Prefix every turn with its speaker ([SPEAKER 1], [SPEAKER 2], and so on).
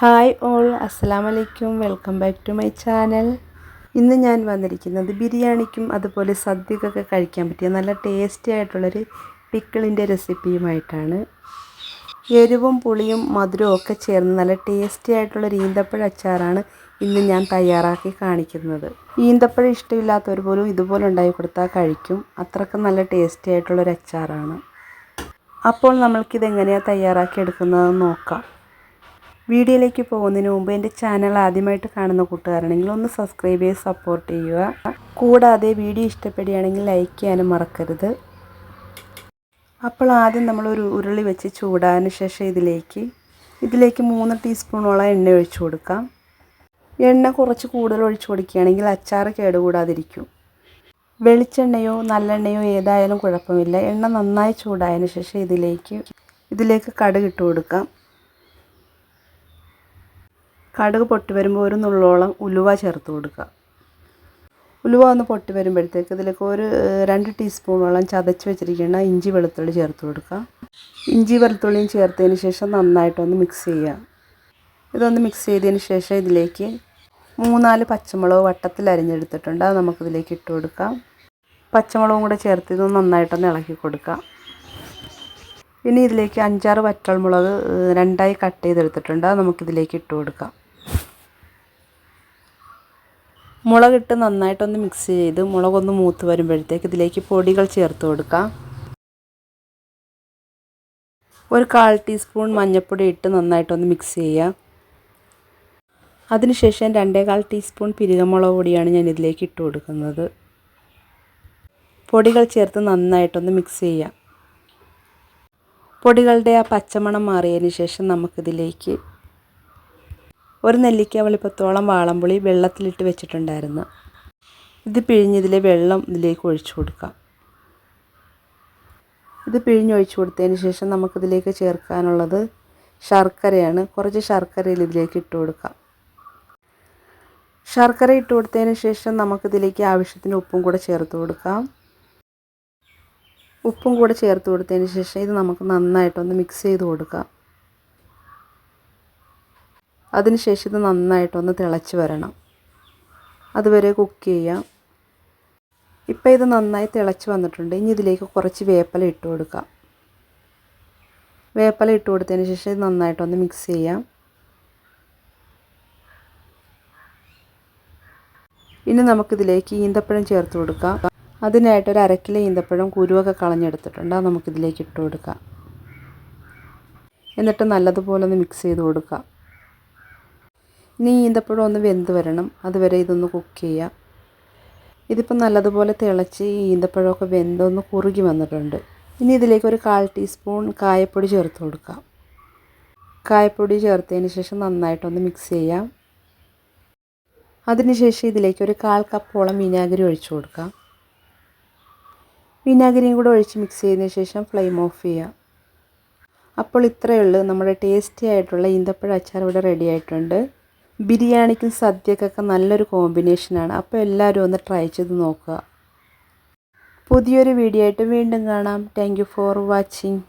[SPEAKER 1] Hi all അസ്സാം വലൈക്കും welcome back to my channel. ഇന്ന് ഞാൻ വന്നിരിക്കുന്നത് ബിരിയാണിക്കും അതുപോലെ സദ്യക്കൊക്കെ കഴിക്കാൻ പറ്റിയ നല്ല ടേസ്റ്റി ആയിട്ടുള്ളൊരു പിക്കിളിന്റെ റെസിപ്പിയുമായിട്ടാണ്. എരിവും പുളിയും മധുരവും ഒക്കെ ചേർന്ന് നല്ല ടേസ്റ്റി ആയിട്ടുള്ള ഈന്തപ്പഴ അച്ചാറാണ് ഇന്ന് ഞാൻ തയ്യാറാക്കി കാണിക്കുന്നത്. ഈന്തപ്പഴം ഇഷ്ടമില്ലാത്തവർ പോലും ഇതുപോലെ ഉണ്ടാക്കി കൊടുത്താൽ കഴിക്കും. അത്രയ്ക്ക് നല്ല ടേസ്റ്റി ആയിട്ടുള്ളൊരു അച്ചാറാണ്. അപ്പോൾ നമ്മൾക്കിതെങ്ങനെയാണ് തയ്യാറാക്കി എടുക്കുന്നതെന്ന് നോക്കാം. വീഡിയോയിലേക്ക് പോകുന്നതിന് മുമ്പ് എന്റെ ചാനൽ ആദ്യമായിട്ട് കാണുന്ന കൂട്ടുകാരാണെങ്കിൽ ഒന്ന് സബ്സ്ക്രൈബ് ചെയ്ത് സപ്പോർട്ട് ചെയ്യുക. കൂടാതെ വീഡിയോ ഇഷ്ടപ്പെടുകയാണെങ്കിൽ ലൈക്ക് ചെയ്യാനും മറക്കരുത്. അപ്പോൾ ആദ്യം നമ്മളൊരു ഉരുളി വെച്ച് ചൂടാതിന് ശേഷം ഇതിലേക്ക് ഇതിലേക്ക് മൂന്ന് ടീസ്പൂണോളം എണ്ണ ഒഴിച്ചു കൊടുക്കാം. എണ്ണ കുറച്ച് കൂടുതൽ ഒഴിച്ചു കൊടുക്കുകയാണെങ്കിൽ അച്ചാർ കേടുകൂടാതിരിക്കും. വെളിച്ചെണ്ണയോ നല്ലെണ്ണയോ ഏതായാലും കുഴപ്പമില്ല. എണ്ണ നന്നായി ചൂടായതിന് ശേഷം ഇതിലേക്ക് ഇതിലേക്ക് കടുക് ഇട്ട് കൊടുക്കാം. കടുക് പൊട്ടി വരുമ്പോൾ ഒരു നുള്ളോളം ഉലുവ ചേർത്ത് കൊടുക്കുക. ഉലുവ ഒന്ന് പൊട്ടി വരുമ്പോഴത്തേക്ക് ഇതിലേക്ക് ഒരു രണ്ട് ടീസ്പൂണോളം ചതച്ച് വെച്ചിരിക്കുന്ന ഇഞ്ചി വെളുത്തുള്ളി ചേർത്ത് കൊടുക്കുക. ഇഞ്ചി വെളുത്തുള്ളിയും ചേർത്തതിന് ശേഷം നന്നായിട്ടൊന്ന് മിക്സ് ചെയ്യുക. ഇതൊന്ന് മിക്സ് ചെയ്തതിന് ശേഷം ഇതിലേക്ക് മൂന്നാൽ പച്ചമുളക് വട്ടത്തിൽ അരിഞ്ഞെടുത്തിട്ടുണ്ട്. അത് നമുക്കിതിലേക്ക് ഇട്ട് കൊടുക്കാം. പച്ചമുളകും കൂടെ ചേർത്ത് ഇതൊന്ന് നന്നായിട്ടൊന്ന് ഇളക്കി കൊടുക്കാം ഇനി ഇതിലേക്ക് അഞ്ചാറ് വറ്റൽമുളക് രണ്ടായി കട്ട് ചെയ്തെടുത്തിട്ടുണ്ട്. അത് നമുക്കിതിലേക്ക് ഇട്ട് കൊടുക്കാം. മുളകിട്ട് നന്നായിട്ടൊന്ന് മിക്സ് ചെയ്ത് മുളകൊന്ന് മൂത്ത് വരുമ്പോഴത്തേക്ക് ഇതിലേക്ക് പൊടികൾ ചേർത്ത് കൊടുക്കാം. ഒരു കാൽ ടീസ്പൂൺ മഞ്ഞൾപ്പൊടി ഇട്ട് നന്നായിട്ടൊന്ന് മിക്സ് ചെയ്യാം അതിനുശേഷം രണ്ടേകാൽ ടീസ്പൂൺ പിരികമുളക് പൊടിയാണ് ഞാൻ ഇതിലേക്ക് ഇട്ട് കൊടുക്കുന്നത്. പൊടികൾ ചേർത്ത് നന്നായിട്ടൊന്ന് മിക്സ് ചെയ്യാം പൊടികളുടെ ആ പച്ചമണം മാറിയതിന് ശേഷം നമുക്കിതിലേക്ക് ഒരു നെല്ലിക്ക വലിപ്പത്തോളം വാളംപുളി വെള്ളത്തിലിട്ട് വെച്ചിട്ടുണ്ടായിരുന്നു. ഇത് പിഴിഞ്ഞതിലെ വെള്ളം ഇതിലേക്ക് ഒഴിച്ചു കൊടുക്കാം. ഇത് പിഴിഞ്ഞൊഴിച്ചു കൊടുത്തതിന് ശേഷം നമുക്കിതിലേക്ക് ചേർക്കാനുള്ളത് ശർക്കരയാണ്. കുറച്ച് ശർക്കരയിൽ ഇതിലേക്ക് ഇട്ട് കൊടുക്കാം. ശർക്കര ഇട്ട് കൊടുത്തതിന് ശേഷം നമുക്കിതിലേക്ക് ആവശ്യത്തിന് ഉപ്പും കൂടെ ചേർത്ത് കൊടുക്കാം. ഉപ്പും കൂടെ ചേർത്ത് കൊടുത്തതിന് ശേഷം ഇത് നമുക്ക് നന്നായിട്ടൊന്ന് മിക്സ് ചെയ്ത് കൊടുക്കാം. അതിനുശേഷം ഇത് നന്നായിട്ടൊന്ന് തിളച്ച് വരണം. അതുവരെ കുക്ക് ചെയ്യാം. ഇപ്പോൾ ഇത് നന്നായി തിളച്ച് വന്നിട്ടുണ്ട്. ഇനി ഇതിലേക്ക് കുറച്ച് വേപ്പല ഇട്ട് കൊടുക്കാം. വേപ്പല ഇട്ട് കൊടുത്തതിന് ശേഷം ഇത് നന്നായിട്ടൊന്ന് മിക്സ് ചെയ്യാം. ഇനി നമുക്കിതിലേക്ക് ഈന്തപ്പഴം ചേർത്ത് കൊടുക്കാം. അതിനായിട്ട് ഒരു അരക്കിലെ ഈന്തപ്പഴം കുരുവൊക്കെ കളഞ്ഞെടുത്തിട്ടുണ്ട്. അത് നമുക്കിതിലേക്ക് ഇട്ട് കൊടുക്കാം. എന്നിട്ട് നല്ലതുപോലെ ഒന്ന് മിക്സ് ചെയ്ത് കൊടുക്കാം. ഇനി ഈന്തപ്പഴം ഒന്ന് വെന്ത് വരണം. അതുവരെ ഇതൊന്ന് കുക്ക് ചെയ്യുക ഇതിപ്പോൾ നല്ലതുപോലെ തിളച്ച് ഈ ഈന്തപ്പഴമൊക്കെ വെന്തൊന്ന് കുറുകി വന്നിട്ടുണ്ട്. ഇനി ഇതിലേക്ക് ഒരു കാൽ ടീസ്പൂൺ കായപ്പൊടി ചേർത്ത് കൊടുക്കാം. കായപ്പൊടി ചേർത്തതിന് ശേഷം നന്നായിട്ടൊന്ന് മിക്സ് ചെയ്യാം. അതിനുശേഷം ഇതിലേക്ക് ഒരു കാൽ കപ്പോളം വിനാഗിരി ഒഴിച്ചു കൊടുക്കാം. വിനാഗിരിയും കൂടെ ഒഴിച്ച് മിക്സ് ചെയ്തതിന് ശേഷം ഫ്ലെയിം ഓഫ് ചെയ്യാം. അപ്പോൾ ഇത്രയേ ഉള്ളൂ. നമ്മുടെ ടേസ്റ്റി ആയിട്ടുള്ള ഈന്തപ്പഴ അച്ചാർ ഇവിടെ റെഡി ആയിട്ടുണ്ട്. ബിരിയാണിക്കും സദ്യക്കൊക്കെ നല്ലൊരു കോമ്പിനേഷനാണ്. അപ്പോൾ എല്ലാവരും ഒന്ന് ട്രൈ ചെയ്ത് നോക്കുക. പുതിയൊരു വീഡിയോ ആയിട്ട് വീണ്ടും കാണാം. Thank for watching